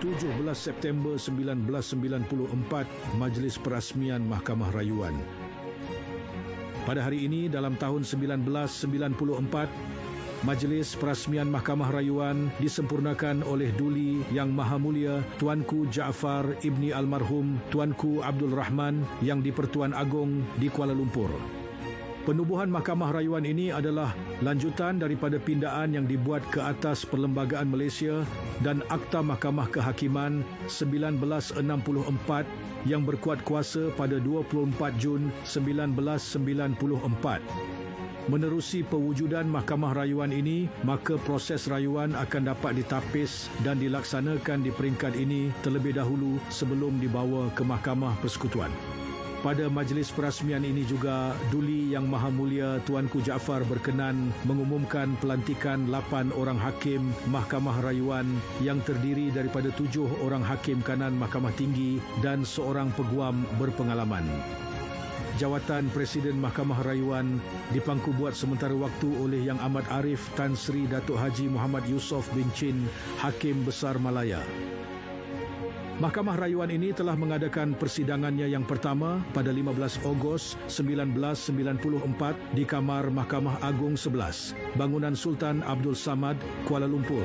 17 September 1994 Majlis Perasmian Mahkamah Rayuan. Pada hari ini dalam tahun 1994 Majlis Perasmian Mahkamah Rayuan disempurnakan oleh Duli Yang Maha Mulia Tuanku Jaafar Ibni Almarhum Tuanku Abdul Rahman yang di-Pertuan Agong di Kuala Lumpur. Penubuhan Mahkamah Rayuan ini adalah lanjutan daripada pindaan yang dibuat ke atas Perlembagaan Malaysia dan Akta Mahkamah Kehakiman 1964 yang berkuat kuasa pada 24 Jun 1994. Menerusi pewujudan Mahkamah Rayuan ini, maka proses rayuan akan dapat ditapis dan dilaksanakan di peringkat ini terlebih dahulu sebelum dibawa ke Mahkamah Persekutuan. Pada majlis perasmian ini juga, Duli Yang Maha Mulia Tuanku Jaafar berkenan mengumumkan pelantikan 8 orang hakim Mahkamah Rayuan yang terdiri daripada 7 orang hakim kanan Mahkamah Tinggi dan seorang peguam berpengalaman. Jawatan Presiden Mahkamah Rayuan dipangku buat sementara waktu oleh Yang Amat Arif Tan Sri Datuk Haji Muhammad Yusof bin Chin, Hakim Besar Malaya. Mahkamah Rayuan ini telah mengadakan persidangannya yang pertama pada 15 Ogos 1994 di Kamar Mahkamah Agung 11, Bangunan Sultan Abdul Samad, Kuala Lumpur.